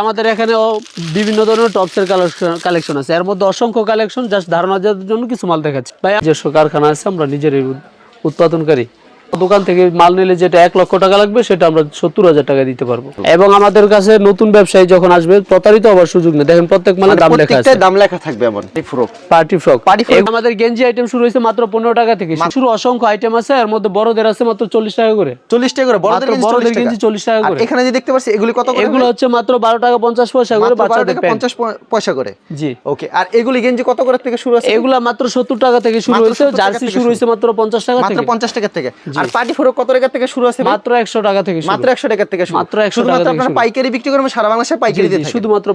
আমাদের এখানে বিভিন্ন ধরনের টপসের কালেকশন আছে। এর মধ্যে অসংখ্য কালেকশন জাস্ট ধারণা জন্য কিছু মাল দেখাচ্ছে। ভাই নিজস্ব কারখানা আছে, আমরা নিজের উৎপাদনকারী। দোকান থেকে মাল নিলে যেটা এক লক্ষ টাকা লাগবে সেটা আমরা সত্তর হাজার টাকা দিতে পারব। এবং আমাদের কাছে নতুন ব্যবসায়ী যখন আসবে প্রতারিত হওয়ার সুযোগ নেই। দেখেন প্রত্যেক মালের দাম লেখা আছে। দাম লেখা থাকবে এমন frock party frock Party frock। আমাদের গেঞ্জি আইটেম শুরু হয়েছে মাত্র পনেরো টাকা থেকে। শুরু অসংখ্য আইটেম আছে এর মধ্যে বড়দের আছে মাত্র চল্লিশ টাকা করে। চল্লিশ টাকা করে বড়দের গেঞ্জি বড়দের 40 টাকা। গেঞ্জি চল্লিশ টাকা করে। এখানে যে দেখতে পাচ্ছি এগুলি কত করে এগুলো হচ্ছে মাত্র বারো টাকা পঞ্চাশ পয়সা করে মাত্র 12 বাচ্চাদের পঞ্চাশ পয়সা করে? জি। ওকে আর এগুলি গেঞ্জি কত করে থেকে শুরু আছে? এগুলা মাত্র সত্তর টাকা থেকে শুরু হয়েছে জার্সি শুরু। হয়েছে মাত্র পঞ্চাশ টাকা মাত্র থেকে। পঞ্চাশ টাকা থেকে। আর পার্টি ফ্রক কত টাকা থেকে শুরু আছে মাত্র একশো টাকা থেকে মাত্র একশো টাকা থেকে শুরু। মাত্র 100 টাকা থেকে আপনারা পাইকারি বিক্রি সারা বাংলাদেশে পাইকারি থাকেন। শুধুমাত্র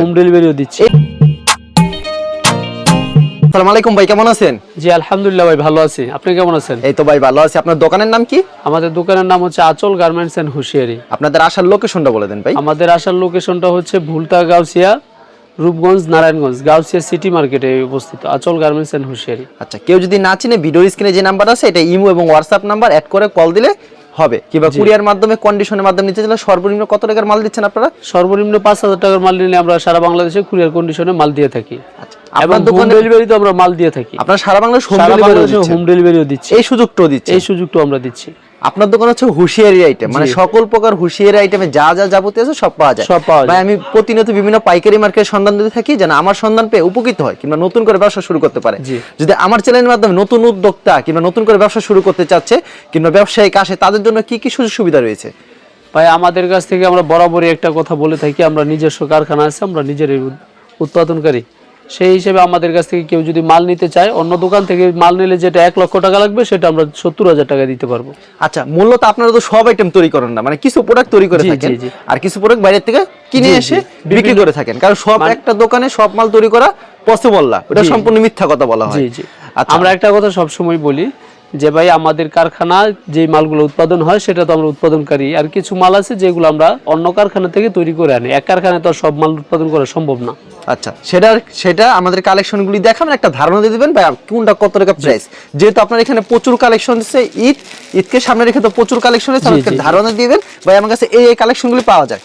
হোম ডেলিভারিও দিচ্ছি। আসসালামু আলাইকুম ভাই কেমন আছেন? জি আলহামদুলিল্লাহ ভাই ভালো আছি। আপনি কেমন আছেন? এই তো ভাই ভালো আছি। আপনার দোকানের নাম কি? আমাদের দোকানের নাম হচ্ছে আচল গার্মেন্টস এন্ড হুশিয়ারি। আপনাদের আসার লোকেশনটা বলে দেন ভাই। আমাদের আসার লোকেশনটা হচ্ছে ভুলতা গাউসিয়া রূপগঞ্জ নারায়ণগঞ্জ গাউসিয়া সিটি মার্কেটে অবস্থিত আচল গার্মেন্টস এন্ড হুশিয়ারি। আচ্ছা কেউ যদি না চিনে ভিডিওর স্ক্রিনে যে নাম্বার আছে এটা ইমো এবং হোয়াটসঅ্যাপ নাম্বার অ্যাড করে কল দিলে হবে। কিংবা কুরিয়ার মাধ্যমে কন্ডিশনের মাধ্যমে নিতে চাইলে সর্বনিম্ন কত টাকার মাল দিচ্ছেন আপনারা? সর্বনিম্ন পাঁচ হাজার টাকার মাল নিলে আমরা সারা বাংলাদেশে কুরিয়ার কন্ডিশনে মাল দিয়ে থাকি। আচ্ছা এবং আপনার দোকানে ডেলিভারি তো আমরা মাল দিয়ে থাকি। আপনার সারা বাংলাদেশ হোম সারা ডেলিভারি বাংলাদেশে হোম ডেলিভারিও দিচ্ছি। এই সুযোগটাও দিচ্ছে এই সুযোগটা আমরা দিচ্ছি। আপনার দোকান হচ্ছে হুঁশিয়ারি আইটেম মানে সকল প্রকার হুঁশিয়ারি আইটেমে যা যা যাবতীয় আছে সব পাওয়া যায়। সব পাওয়া যায়। ভাই আমি প্রতিনিয়ত বিভিন্ন পাইকারি মার্কেটের সন্ধান দিতে থাকি যেন আমার সন্ধান পেয়ে উপকৃত হয় কিংবা নতুন করে ব্যবসা শুরু করতে পারে। যদি আমার চ্যানেলের মাধ্যমে নতুন উদ্যোক্তা কিংবা নতুন করে ব্যবসা শুরু করতে চাচ্ছে কিংবা ব্যবসায়িক আসে তাদের জন্য কি কি সুযোগ সুবিধা রয়েছে? ভাই আমাদের কাছ থেকে আমরা বরাবরই একটা কথা বলে থাকি আমরা নিজস্ব কারখানা আছে আমরা নিজেরই উৎপাদনকারী। সেই হিসেবে আমাদের কাছ থেকে কেউ যদি মাল নিতে চায় অন্য দোকান থেকে মাল নিলে যেটা এক লক্ষ টাকা লাগবে সেটা আমরা সত্তর হাজার টাকা দিতে পারব আচ্ছা মূলত আপনারা তো সব আইটেম তৈরি করেন না মানে কিছু প্রোডাক্ট তৈরি করে থাকেন। আর কিছু প্রোডাক্ট বাইরের থেকে কিনে। এসে বিক্রি করে থাকেন কারণ সব মানে- একটা দোকানে সব মাল তৈরি করা পসিবল না ওটা। সম্পূর্ণ মিথ্যা কথা বলা হয় জি জি আচ্ছা আমরা একটা কথা সবসময় বলি যে ভাই আমাদের কারখানা যে মালগুলো উৎপাদন হয় সেটা তো আমরা উৎপাদনকারী। আর কিছু মাল আছে যেগুলো আমরা অন্য কারখানা থেকে তৈরি করে আনি। এক কারখানায় তো সব মাল উৎপাদন করা সম্ভব না। আচ্ছা সেটা সেটা আমাদের কালেকশনগুলি দেখাবেন একটা ধারণা দিয়ে দিবেন ভাই কোনটা কত টাকা প্রাইস যেহেতু আপনার এখানে প্রচুর কালেকশন আছে ঈদ ঈদকে সামনে রেখে তো প্রচুর কালেকশন আছে আমাকে। ধারণা দিবেন। ভাই আমার কাছে এই এই কালেকশনগুলি পাওয়া যায়।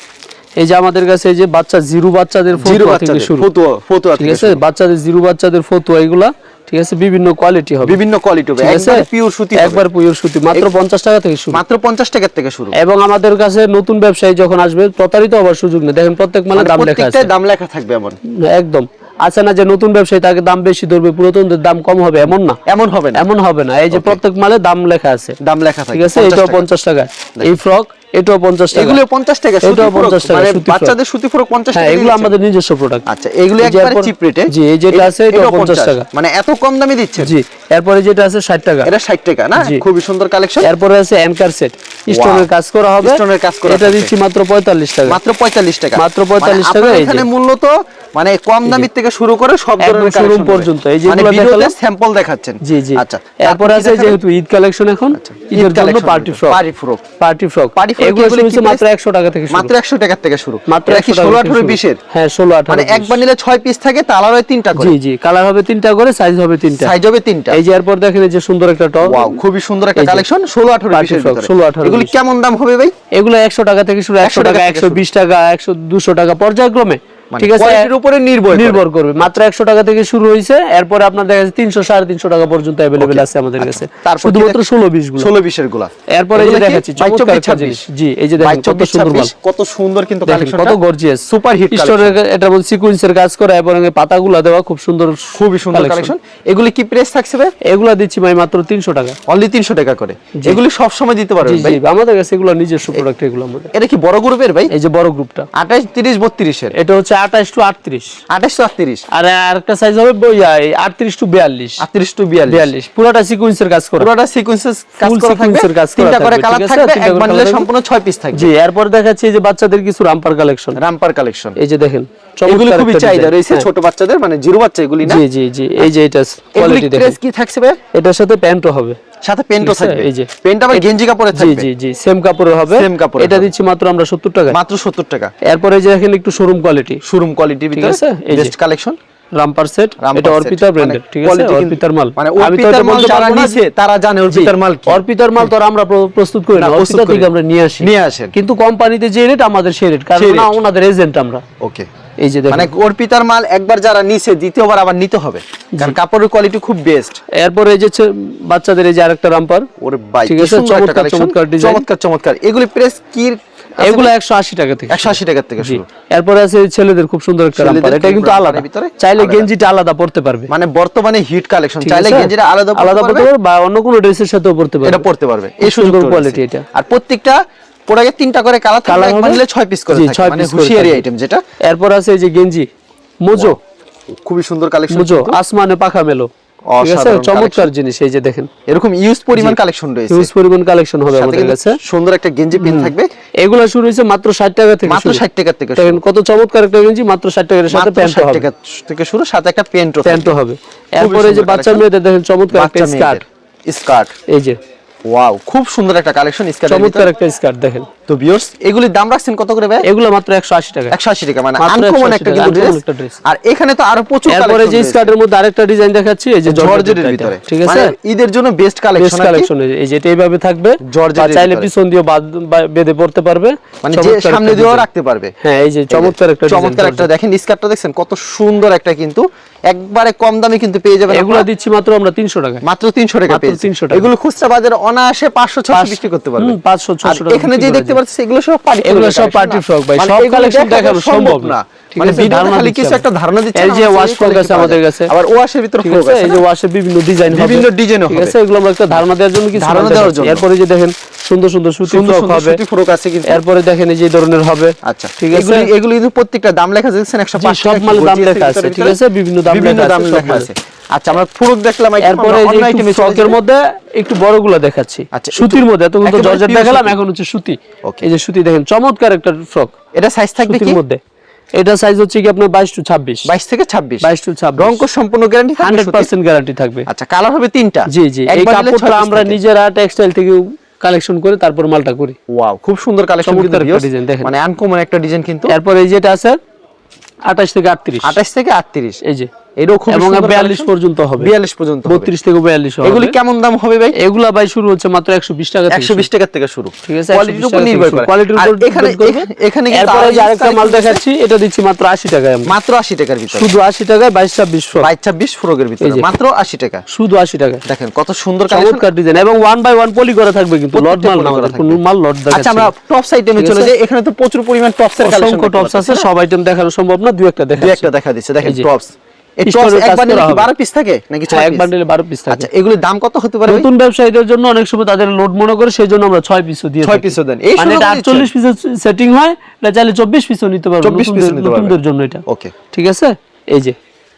এই যে আমাদের কাছে এই যে বাচ্চা জিরো বাচ্চাদের ফতুয়া থেকে শুরু। ফতুয়া ফতুয়া ঠিক আছে? বাচ্চাদের জিরো বাচ্চাদের ফতুয়া এগুলা ঠিক আছে? বিভিন্ন কোয়ালিটি হবে। বিভিন্ন কোয়ালিটি হবে। একবার পিওর সুতি একবার পিওর সুতি মাত্র পঞ্চাশ টাকা থেকে শুরু। মাত্র পঞ্চাশ টাকার থেকে শুরু। এবং আমাদের কাছে নতুন ব্যবসায়ী যখন আসবে প্রতারিত হওয়ার সুযোগ নেই। দেখেন প্রত্যেক মালের মানে দাম লেখা আছে। প্রত্যেকটাই দাম লেখা থাকবে এমন। একদম। আছে না যে নতুন ব্যবসায়ী তাকে দাম বেশি ধরবে পুরাতনদের দাম কম হবে এমন না। এমন হবে না। এমন হবে না। এই যে প্রত্যেক মালে দাম লেখা আছে। দাম লেখা থাকবে ঠিক আছে? 50 এটাও পঞ্চাশ টাকা। এই ফ্রক এটাও পঞ্চাশ টাকা। এগুলো পঞ্চাশ টাকা এটাও ফ্রক, 50 টাকা, মানে বাচ্চাদের সুতি ফ্রক পঞ্চাশ হ্যাঁ টাকা এগুলো আমাদের নিজস্ব প্রোডাক্ট আচ্ছা এগুলো একবারে চিপ রেটে জি, এই যেটা আছে এটাও 50 টাকা। মানে এত কম দামে দিচ্ছেন। জি এরপরে যেটা আছে ষাট টাকা। এটা 60 টাকা না? জি। খুবই সুন্দর কালেকশন এরপরে আছে অ্যাঙ্কার সেট স্টোনের কাজ করা হবে। স্টোনের কাজ করা এটা দিচ্ছি মাত্র পঁয়তাল্লিশ টাকা। মাত্র 45 টাকা। মাত্র 45 মানে টাকা, এই। এখানে মূলত মানে কম দামের থেকে শুরু করে সব ধরনের কালেকশন পর্যন্ত, এই মানে যেগুলো ভিডিওতে দেখালাম। স্যাম্পল দেখাচ্ছেন। জি জি। আচ্ছা এরপরে আছে যেহেতু ঈদ কালেকশন এখন ঈদের জন্য party frock party frock party frock frock এগুলো শুরু মাত্র টাকা থেকে শুরু। মাত্র 100 টাকা থেকে শুরু। মাত্র এটা কি 100 টাকা 16 18 20 এর হ্যাঁ মানে একবার নিলে 6 পিস থাকে তালার হয় তিনটা করে। জি জি কালার হবে তিনটা করে সাইজ হবে তিনটা। সাইজ হবে তিনটা। এই যে এরপর দেখেন যে সুন্দর একটা টপ। ওয়াও খুবই সুন্দর একটা কালেকশন 16 18 Party 20 এর frock, ভিতরে। 16, 18, এগুলি 20 কেমন দাম হবে ভাই? এগুলো একশো টাকা থেকে শুরু একশো 100 টাকা টাকা থেকে একশো বিশ টাকা একশো দুশো টাকা পর্যায়ক্রমে। ঠিক আছে উপরে নির্ভর নির্ভর করবে। মাত্র একশো টাকা থেকে শুরু হয়েছে এরপরে আপনার দেখা যাচ্ছে তিনশো সাড়ে তিনশো টাকা পর্যন্ত অ্যাভেলেবেল আছে আমাদের কাছে। আচ্ছা, শুধুমাত্র কি- ষোলো বিশগুলো। 16 20 এরগুলা এরপরে এই যে দেখাচ্ছি চমৎকার 24, একটা 26 জিনিস। জি এই যে দেখেন কত সুন্দর মাল কত সুন্দর কিন্তু কালেকশন কত গর্জিয়াস সুপার হিট স্টোনের এটা বল সিকোয়েন্সের কাজ করা এবং পাতাগুলো দেওয়া খুব সুন্দর খুবই সুন্দর কালেকশন এগুলি কি প্রাইস থাকছে ভাই? এগুলা দিচ্ছি ভাই মাত্র তিনশো টাকা। অনলি 300 টাকা করে। এগুলি সব সময় দিতে পারবেন ভাই। আমাদের কাছে এগুলো নিজস্ব প্রোডাক্ট এগুলো আমাদের। এটা কি বড় গ্রুপের ভাই? এই যে বড় গ্রুপটা 28 30 32 এর এটা হচ্ছে আঠাশ টু আটত্রিশ। 28 38 আর আরেকটা সাইজ হবে আটত্রিশ টু বিয়াল্লিশ। 38 টু 42 বিয়াল্লিশ। পুরোটা সিকুয়েন্সের কাজ করা। পুরোটা কাজ Full করা থাকবে। কাজ করা তিনটা করে কালার থাকবে এক বান্ডেলে সম্পূর্ণ 6 পিস থাকবে। জি এরপর দেখাচ্ছি যে বাচ্চাদের কিছু রামপার কালেকশন রামপার কালেকশন এই যে দেখেন এগুলি খুবই চাহিদা। রয়েছে হ্যাঁ। ছোট বাচ্চাদের মানে জিরো বাচ্চা এগুলি না? জি জি জি এই যে এটা কোয়ালিটি দেখেন। কি থাকছে ভাই এটার সাথে প্যান্টও হবে। সাথে প্যান্টও থাকবে। এই যে। প্যান্ট আবার গেঞ্জি কাপড়ে জি থাকবে। জি জি সেম কাপড়ের হবে। সেম কাপড় এটা দিচ্ছি মাত্র আমরা সত্তর টাকা মাত্র 70 টাকা। এরপরে যে দেখেন একটু শোরুম কোয়ালিটি শোরুম কোয়ালিটি ভিতরে। আছে, বেস্ট কালেকশন রামপার সেট এটা। অর্পিতা ব্র্যান্ডেড ঠিক আছে? অর্পিতার মাল। মানে অর্পিতার মাল যারা নিছে তারা জানে অর্পিতার মাল কি। অর্পিতার মাল তো আমরা প্রস্তুত করি না। অর্পিতা থেকে আমরা নিয়ে আসি। নিয়ে আসেন। কিন্তু কোম্পানিতে যে রেট আমাদের সেই রেট কারণ না ওনাদের এজেন্ট আমরা। ওকে এই যে মানে অর্পিতার মাল একবার যারা নিছে দ্বিতীয়বার আবার নিতে হবে। কারণ কাপড়ের কোয়ালিটি খুব বেস্ট এরপরে এই যে বাচ্চাদের এই যে আরেকটা রামপার। ওরে ভাই ঠিক আছে, চমৎকার, চমৎকার। চমৎকার চমৎকার। এগুলি প্রেস কি এগুলো একশো আশি টাকা থেকে থেকে শুরু। এরপরে আছে ছেলেদের খুব সুন্দর একটা এটা কিন্তু আলাদা। ভিতরে? চাইলে গেঞ্জিটা আলাদা পড়তে পারবে। মানে বর্তমানে হিট কালেকশন। চাইলে গেঞ্জিটা আলাদা আলাদা পড়তে পারবে? বা অন্য কোনো ড্রেসের সাথেও পড়তে পারবে। এটা পড়তে পারবে এই সুন্দর quality এটা। আর প্রত্যেকটা প্রোডাক্টে তিনটা করে কালার থাকবে? নিলে ছয় পিস করে থাকে। মানে হুঁশিয়ারি। আইটেম যেটা। এরপর আছে এই যে গেঞ্জি। মোজো। খুবই সুন্দর কালেকশন মুজো। আসমানে পাখা মেলো। ঠিক আছে চমৎকার। জিনিস এই যে দেখেন। এরকম ইউজ পরিমাণ কালেকশন রয়েছে। ইউজ পরিমাণ কালেকশন হবে আমাদের কাছে। সুন্দর একটা গেঞ্জি পিন থাকবে। এগুলো শুরু হয়েছে মাত্র ষাট টাকা থেকে মাত্র শুরু। 60 টাকার থেকে দেখেন কত চমৎকার একটা গেঞ্জি মাত্র ষাট টাকার সাথে প্যান্ট হবে। 60 টাকা থেকে শুরু সাথে একটা প্যান্টও প্যান্টও হবে। এরপরে এই যে বাচ্চা মেয়েদের দেখেন চমৎকার একটা স্কার্ট স্কার্ট এই যে। ওয়াও খুব সুন্দর একটা কালেকশন স্কার্ট চমৎকার একটা স্কার্ট দেখেন। তো ভিউয়ার্স এগুলির দাম রাখছেন কত করে ভাই এগুলো মাত্র একশো আশি টাকা। 180 টাকা মানে আনকমন একটা কিন্তু dress। আর এখানে তো আরও প্রচুর যে স্কার্টের মধ্যে আরেকটা ডিজাইন দেখাচ্ছি এই যে জর্জেটের ভিতরে। ঠিক মানে আছে ঈদের জন্য বেস্ট বেস্ট কালেকশন কালেকশন এই যে এটা এইভাবে থাকবে জর্জেটের বা চাইলে। পিছন দিয়ে বেঁধে পড়তে পারবে। মানে যে সামনে দিয়েও রাখতে পারবে। হ্যাঁ এই যে চমৎকার একটা চমৎকার একটা দেখেন স্কার্টটা দেখছেন কত সুন্দর একটা কিন্তু একবারে কম দামে কিন্তু পেয়ে যাবেন এগুলো দিচ্ছি মাত্র আমরা তিনশো টাকা মাত্র 300 টাকা পেয়ে 300 টাকা। এগুলো খুচরা বাজারে অনায়াসে 500 600 বিক্রি করতে পারবে হুম, 500, 600 টাকা এখানে যে দেখতে। পাচ্ছেন এগুলো সব পার্টি এগুলো সব party frock ভাই, সব collection দেখানো সম্ভব না। মানে ভিডিওতে খালি কিছু একটা ধারণা দিচ্ছে এই যে frock quality আছে আমাদের কাছে। আবার ওয়াশের ভিতরে ঠিক ফ্রক আছে এই যে? ওয়াশের বিভিন্ন ডিজাইন হবে বিভিন্ন ডিজাইনও ঠিক হবে। আছে এগুলো আমরা একটা ধারণা দেওয়ার জন্য কিছু ধারণা দেওয়ার জন্য। এরপরে যে দেখেন সুন্দর সুন্দর সুতি ফ্রক হবে। ফ্রক আছে কিন্তু। এরপরে দেখেন এই যে ধরনের হবে। আচ্ছা ঠিক আছে? এগুলি এগুলি কিন্তু প্রত্যেকটা দাম লেখা যাচ্ছে 105 সব মালের দাম লেখা আছে, ঠিক আছে? বিভিন্ন দাম লেখা আছে, আছে। আচ্ছা আমরা ফ্রক দেখলাম এরপরে ফ্রকের মধ্যে একটু বড়গুলো দেখাচ্ছি। আচ্ছা, সুতির মধ্যে এত কিন্তু জর্জেট দেখালাম এখন হচ্ছে সুতি। এই যে সুতি দেখেন চমৎকার একটা ফ্রক এটা সাইজ থাকবে কি? মধ্যে। এটা সাইজ হচ্ছে কি আপনার বাইশ টু ছাব্বিশ। 22 থেকে 26 বাইশ টু ছাব্বিশ। রংকো সম্পূর্ণ গ্যারান্টি থাকবে হান্ড্রেড সুতির? পার্সেন্ট গ্যারান্টি থাকবে। আচ্ছা কালার হবে তিনটা। জি জি এই কাপড়টা আমরা। নিজেরা টেক্সটাইল থেকে কালেকশন করে তারপর মালটা করি। ওয়াও খুব সুন্দর কালেকশন একটা দেখেন। মানে আনকমন একটা ডিজাইন কিন্তু এরপর এই যেটা আছে আঠাশ থেকে আটত্রিশ। 28 থেকে 38 এই যে। এবং সুন্দর বিয়াল্লিশ collection। পর্যন্ত হবে। 42 পর্যন্ত হবে। বত্রিশ থেকে বিয়াল্লিশ এগুলি কেমন দাম হবে ভাই? এগুলা ভাই শুরু হচ্ছে মাত্র একশো বিশ টাকা থেকে 120 টাকা থেকে শুরু। ঠিক আছে কোয়ালিটির উপর নির্ভর করে। কোয়ালিটির উপর এখানে এখানে যে আরেকটা মাল দেখাচ্ছি এটা দিচ্ছি মাত্র আশি টাকায় মাত্র 80 টাকার ভিতরে। শুধু আশি টাকায় বাইশ ছাব্বিশ ফ্রক। 22 26 ফ্রকের ভিতরে। মাত্র 80 টাকা। শুধু আশি টাকা দেখেন কত সুন্দর চমৎকার ডিজাইন এবং ওয়ান বাই ওয়ান পলি করা থাকবে কিন্তু। লট মাল না। কোনো মাল লট আচ্ছা আমরা টপস আইটেমে ঠিক চলে যাই। এখানে তো প্রচুর পরিমাণ টপসের কালেকশন অসংখ্য টপস আছে। সব আইটেম দেখানো সম্ভব না। দুই একটা দুই একটা দেখা দিচ্ছে। দেখেন টপস এই Store টপস এর এক কাজ বান্ডেলে করা কি হবে। 12 পিস থাকে? নাকি 6 এক পিস বান্ডেলে বারো পিস থাকে। এগুলির দাম কত হতে পারে ভাই? নতুন ব্যবসায়ীদের জন্য অনেক সময় তাদের লোড মনে করে সেই জন্য আমরা ছয় পিসও দিয়ে ছয় পিসও দেন। এই এটা সুযোগও আটচল্লিশ পিসের সেটিং হয় এটা চাইলে চব্বিশ পিসও নিতে পারবে 24 piece নতুনদের- নিতে পারবে। নতুনদের জন্য এটা। ওকে ঠিক আছে? এই যে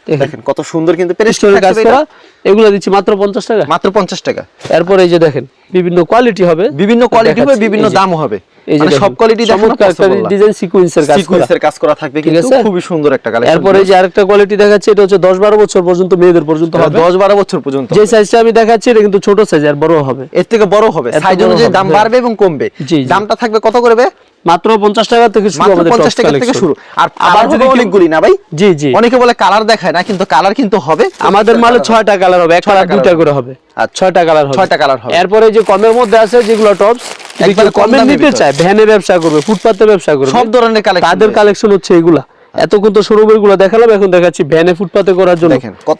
দেখেন। কত সুন্দর কিন্তু কাজ করা। এগুলো দিচ্ছি মাত্র পঞ্চাশ টাকা। মাত্র 50 টাকা। এরপর এই যে দেখেন বিভিন্ন কোয়ালিটি হবে। বিভিন্ন কোয়ালিটি হবে বিভিন্ন। দামও হবে। এই যে মানে সব কোয়ালিটি চমৎকার একটা ডিজাইন সিকোয়েন্সের কাজ সিকোয়েন্সের কাজ করা থাকবে কিন্তু খুবই সুন্দর একটা কালেকশন এরপরে যে আরেকটা কোয়ালিটি দেখাচ্ছি এটা হচ্ছে দশ বারো বছর পর্যন্ত মেয়েদের পর্যন্ত হবে। 10 12 বছর পর্যন্ত যে সাইজটা আমি দেখাচ্ছি এটা কিন্তু ছোট সাইজ আর বড় হবে। এর থেকে বড় হবে। সাইজ অনুযায়ী দাম হ্যাঁ। বাড়বে এবং কমবে। দামটা থাকবে কত করবে মাত্র পঞ্চাশ টাকা থেকে শুরু আমাদের 50 টাকা থেকে শুরু। আর আবার যদি অনেকগুলি না ভাই? জি জি। অনেকে বলে কালার দেখায় না কিন্তু কালার কিন্তু হবে। আমাদের মালে ছয়টা কালার হবে দুইটা করে হবে। ছয়টা কালার হবে। ছয়টা colour হবে। এরপরে যে কমের মধ্যে আছে যেগুলো টপস একবারে কম নিতে চায় ভ্যানে ব্যবসা করবে ফুটপাতে ব্যবসা করবে। সব ধরনের কালেকশন তাদের কালেকশন হচ্ছে এগুলা। এতক্ষণ তো শোরুমেরগুলো দেখালাম এখন দেখাচ্ছি ভ্যানে ফুটপাতে করার জন্য।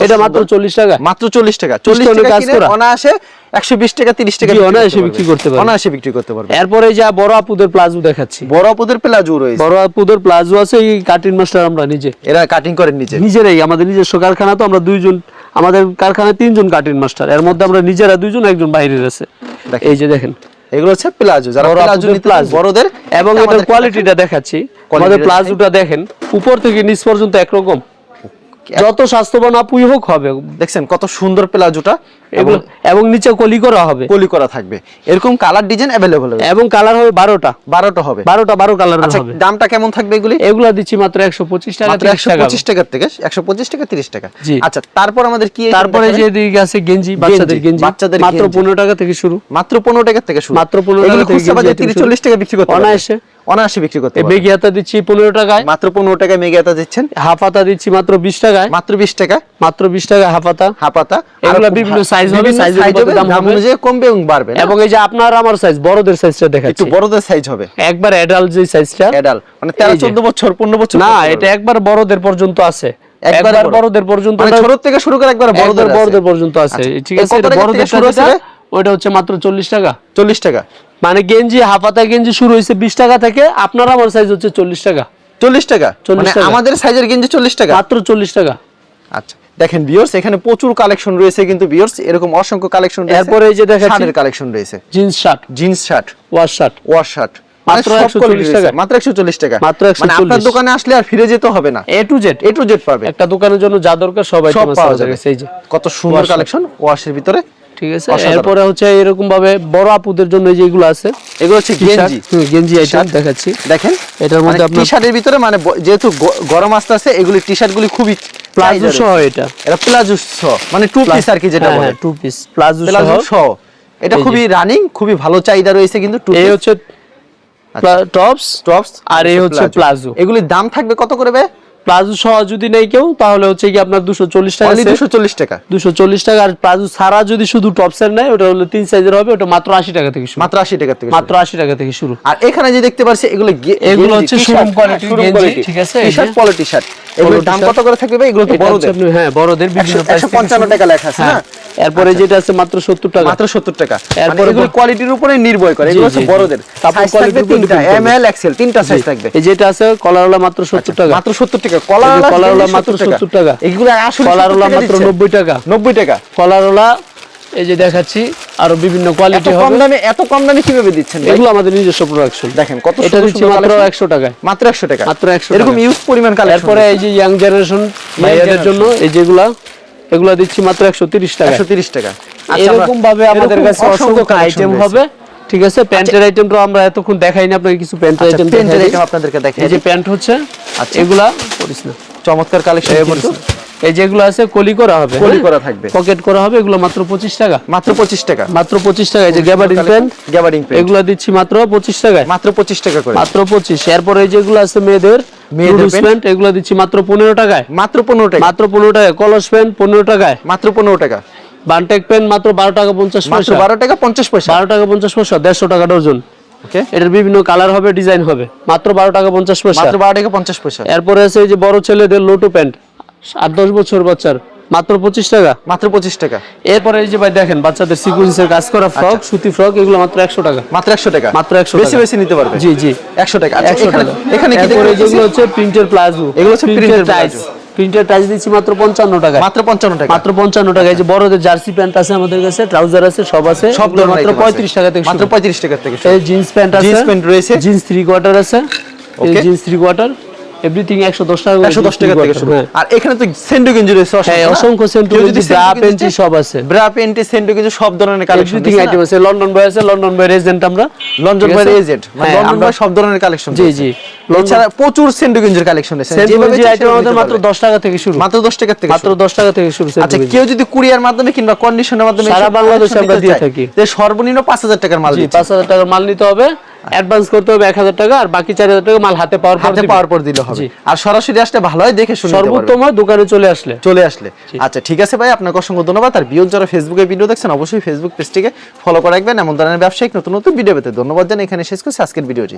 এটা মাত্র চল্লিশ টাকা। মাত্র 40 টাকা। 40 টাকা কাজ করা। অনায়াসে 120 টাকা 30 টাকা বিক্রি অনায়াসে করতে বিক্রি করতে পারবে। অনায়াসে বিক্রি করতে পারবে এরপরে যা বড় আপুদের প্লাজো দেখাচ্ছি। বড় আপুদের প্লাজো রয়েছে। বড় আপুদের প্লাজো আছে এই কাটিং মাস্টার আমরা নিজে। এরা কাটিং করেন নিজে। নিজেরাই আমাদের নিজস্ব কারখানা তো আমরা দুইজন আমাদের কারখানায় তিনজন কাটিং মাস্টার এর মধ্যে আমরা নিজেরা দুইজন একজন বাইরের আছে। এই যে দেখেন। এগুলো হচ্ছে প্লাজো যারা প্লাজো। বড়দের এবং এটা এটার কোয়ালিটিটা দেখাচ্ছি। আমাদের প্লাজোটা দেখেন উপর থেকে নিচ পর্যন্ত একরকম। যত স্বাস্থ্যবান আপুই হোক হবে। দেখছেন কত সুন্দর প্লাজোটা এগুলো এবং নিচে কলি করা হবে। কলি করা থাকবে। এরকম কালার ডিজাইন অ্যাভেলেবল হবে। এবং কালার হবে বারোটা। বারোটা হবে। বারোটা বারো কালারের আচ্ছা হবে। দামটা কেমন থাকবে এগুলি? এগুলো দিচ্ছি মাত্র একশো পঁচিশ টাকা মাত্র 30 টাকা। একশো পঁচিশ টাকা থেকে একশো পঁচিশ টাকা তিরিশ টাকা। আচ্ছা তারপর আমাদের কি তারপরে যে দিকে আছে গেঞ্জি বাচ্চাদের গেঞ্জি। বাচ্চাদের মাত্র পনেরো টাকা থেকে শুরু। মাত্র পনেরো টাকা থেকে শুরু। মাত্র 15 এগুলো টাকা থেকে তিরিশ চল্লিশ টাকা বিক্রি করতে। অনায়াসে। অনায়াসে বিক্রি করতে পারবেন। দিচ্ছি পনেরো টাকায়। মাত্র পনেরো টাকায় মেগাতা দিচ্ছেন। হাফাতা দিচ্ছি মাত্র বিশ টাকায়। মাত্র বিশ টাকা। মাত্র বিশ টাকা হাফাতা হাপাতা এগুলো বিভিন্ন size হবে, এর উপর দাম হবে। অনুযায়ী কমবে এবং বাড়বে এবং এই যে আপনার আমার সাইজ বড়দের সাইজটা দেখাচ্ছি। একটু বড়দের সাইজ হবে। একবার অ্যাডাল্ট যে সাইজটা অ্যাডাল মানে তেরো এই যে। চোদ্দ বছর পনেরো বছর না এটা একবার বড়দের পর্যন্ত আছে। একবার বড়দের পর্যন্ত মানে ছোট থেকে শুরু করে একবার বড়দের বড়দের পর্যন্ত আছে। আচ্ছা, ঠিক আছে বড়দের শুরু আছে? ওইটা হচ্ছে মাত্র চল্লিশ টাকা। চল্লিশ টাকা। মানে গেঞ্জি হাফাতা গেঞ্জি শুরু হয়েছে বিশ টাকা থেকে আপনার আমার সাইজ হচ্ছে চল্লিশ টাকা। চল্লিশ টাকা? মানে আমাদের সাইজের গেঞ্জি চল্লিশ টাকা? মাত্র চল্লিশ টাকা। আচ্ছা। দেখেন বিয়ার্স এখানে প্রচুর কালেকশন রয়েছে কিন্তু বিয়ার্স এরকম অসংখ্য কালেকশন এরপরে এই যে দেখেন শার্টের কালেকশন রয়েছে। Jeans shirt. Jeans shirt. Wash shirt. Wash shirt. মাত্র 140 টাকা। মাত্র একশো চল্লিশ টাকা মাত্র মানে আপনার দোকানে আসলে আর ফিরে যেতে হবে না। A to Z A to Z পাবে। একটা দোকানের জন্য যা দরকার সবাই সব যাবে। এই যে কত সুন্দর। কালেকশন ওয়াশের ভিতরে ঠিক আছে? এরপরে হচ্ছে এরকম ভাবে বড় আপুদের জন্য এই যে এগুলো আছে এগুলো হচ্ছে গেঞ্জি। গেঞ্জি আইটেম দেখাচ্ছি। দেখেন এটার মধ্যে টি শার্টের ভিতরে মানে যেহেতু গরম আসতে আছে এগুলি টি খুবই প্লাজো সহ এটা। এটা প্লাজো সহ মানে টু পিস আর কি যেটা বলে। টু পিস প্লাজো সহ। এটা খুবই রানিং খুবই ভালো চাহিদা রয়েছে কিন্তু টু এই হচ্ছে টপস টপস আর এই হচ্ছে প্লাজো। এগুলির দাম থাকবে কত করে প্লাজো সহ যদি নেই কেউ তাহলে হচ্ছে কি আপনার দুশো চল্লিশ টাকা দুশো চল্লিশ টাকা। দুশো চল্লিশ টাকা আর প্লাজো ছাড়া যদি শুধু টপসের নেয় ওটা হলো তিন সাইজের হবে ওটা মাত্র আশি টাকা থেকে শুরু। মাত্র আশি টাকা থেকে মাত্র আশি টাকা থেকে শুরু। আর এখানে যে দেখতে পাচ্ছি এগুলো এগুলো হচ্ছে showroom quality showroom ঠিক আছে। এগুলোর দাম কত করে থাকবে এগুলো তো বড়দের। হ্যাঁ বড়দের বিভিন্ন একশো- price একশো থেকে পঞ্চান্ন শুরু। টাকা লেখা আছে হ্যাঁ। না? এরপরে যেটা আছে মাত্র সত্তর টাকা। মাত্র সত্তর টাকা। এরপরে এরপরে এগুলো কোয়ালিটির উপরে নির্ভর করে এগুলো হচ্ছে বড়দের। সাইজ থাকবে তিনটা এম এল এক্সেল তিনটা সাইজ থাকবে। এই যেটা আছে কলারওয়ালা মাত্র সত্তর টাকা। মাত্র সত্তর টাকা। কলার এই যে কলারওয়ালা মাত্র 70 টাকা। এগুলো আসলে কলারওয়ালা মাত্র নব্বই টাকা। নব্বই টাকা। কলারওয়ালা এই যে দেখাচ্ছি আরও বিভিন্ন কোয়ালিটি কম দামে এত কম দামে কীভাবে দিচ্ছেন? এগুলো আমাদের নিজস্ব প্রোডাকশন দেখেন কত এটা দিচ্ছি মাত্র collection। একশো টাকায়। মাত্র একশো টাকা। মাত্র 100 এরকম টাকা। ইউজ পরিমাণ কালেকশন এরপরে এই যে ইয়াং জেনারেশন ভাইয়াদের জন্য এই যেগুলা এগুলা দিচ্ছি মাত্র একশো তিরিশ টাকা একশো তিরিশ টাকা। আচ্ছা, এরকম ভাবে আমাদের কাছে অসংখ্য আইটেম হবে ঠিক আছে? প্যান্টের আইটেমটা আমরা এতক্ষণ দেখাইনি আপনাকে কিছু প্যান্টের আচ্ছা, আইটেম প্যান্টের দেখাই item আপনাদেরকে দেখাই। এই যে প্যান্ট হচ্ছে আচ্ছা। এগুলা করিস না চমৎকার কালেকশন এই যেগুলো আছে কলি করা হবে। কলি করা থাকবে। পকেট করা হবে এগুলো মাত্র পঁচিশ টাকা। মাত্র পঁচিশ টাকা। মাত্র পঁচিশ টাকা এই যে গ্যাবার্ডিন প্যান্ট এগুলো দিচ্ছি মাত্র পঁচিশ টাকায়। মাত্র পঁচিশ টাকা করে। মাত্র এরপরে এই যেগুলো আছে মেয়েদের মেয়েদের মেয়েদের প্যান্ট? প্যান্ট এগুলো দিচ্ছি মাত্র পনেরো টাকায়। মাত্র পনেরো টাকা। মাত্র পনেরো টাকায়। কলস প্যান্ট টাকায়। মাত্র পনেরো টাকা। বানটেক প্যান্ট মাত্র বারো টাকা পঞ্চাশ মাত্র পয়সা। বারো টাকা পঞ্চাশ পয়সা। বারো টাকা পঞ্চাশ পয়সা দেড়শো টাকা ডজন। ওকে। এটার বিভিন্ন কালার হবে ডিজাইন হবে। মাত্র বারো টাকা পঞ্চাশ পয়সা। মাত্র বারো টাকা পঞ্চাশ পয়সা। এরপরে আছে এই যে বড় ছেলেদের লোটো প্যান্ট আট দশ বছর বাচ্চার। মাত্র পঁচিশ টাকা? মাত্র পঁচিশ টাকা। এরপরে এই যে ভাই দেখেন বাচ্চাদের সিকুয়েন্সের কাজ করা ফ্রক সুতি ফ্রক এগুলো মাত্র একশো টাকা। মাত্র একশো টাকা? মাত্র 100 বেশি বেশি নিতে পারবে? জি জি। একশো টাকা। আচ্ছা, একশো টাকা। এখানে যেগুলো হচ্ছে প্রিন্টের প্লাজো এগুলো হচ্ছে printed টাইস প্রিন্টের টাইস দিচ্ছি মাত্র পঞ্চান্ন টাকা মাত্র পঞ্চান্ন টাকা। মাত্র পঞ্চান্ন টাকা এই যে বড়দের জার্সি প্যান্ট আছে আমাদের কাছে ট্রাউজার আছে সব আছে। সব মাত্র পঁয়ত্রিশ টাকা থেকে মাত্র পঁয়ত্রিশ টাকা থেকে জিন্স প্যান্ট আছে। Jeans pant রয়েছে। জিন্স থ্রি কোয়ার্টার আছে। জিন্স থ্রি কোয়ার্টার এভরিথিং একশো দশ টাকা করে একশো দশ jeans টাকা থেকে শুরু হ্যাঁ। আর এখানে তো সেন্ডো গেঞ্জি রয়েছে হ্যাঁ অসংখ্য সেন্টু ব্রা পেন্টি সব আছে ব্রা পেন্টি সেন্ডো গেঞ্জি সব ধরনের কালেকশন এভরিথিং আইটেম আছে লন্ডন বয় আছে লন্ডন বয়ের এজেন্ট আমরা লন্ডন আছে? এজেন্ট হ্যাঁ, লন্ডন বয় সব ধরনের কালেকশন জি জি এছাড়া প্রচুর সেন্ডো গেঞ্জির কালেকশন আছে গেঞ্জি আইটেম আমাদের মাত্র পারবে। দশ টাকা থেকে শুরু মাত্র দশ টাকা থেকে মাত্র শুরু। দশ টাকা থেকে শুরু আচ্ছা কেউ যদি কুরিয়ার মাধ্যমে কিংবা কন্ডিশনের মাধ্যমে সারা বাংলাদেশে আমরা দিয়ে থাকি। যে সর্বনিম্ন পাঁচ হাজার টাকার মাল জি দিচ্ছে। পাঁচ হাজার টাকার মাল নিতে হবে অ্যাডভান্স করতে হবে এক হাজার টাকা আর বাকি চার হাজার টাকা মাল হাতে পাওয়ার পর হাতে পাওয়ার পর দিলে হবে। আর সরাসরি আসলে ভালো হয় দেখে শুনে সর্বোত্তম হয় দোকানে চলে আসলে। চলে আসলে। আচ্ছা ঠিক আছে ভাই আপনাকে অসংখ্য ধন্যবাদ। আর বিয়ন যারা ফেসবুকে ভিডিও দেখছেন অবশ্যই ফেসবুক পেজটিকে ফলো করে রাখবেন। এমন ধরনের ব্যবসায়িক নতুন নতুন ভিডিও পেতে ধন্যবাদ জানাই। এখানে শেষ করছি আজকের ভিডিওটি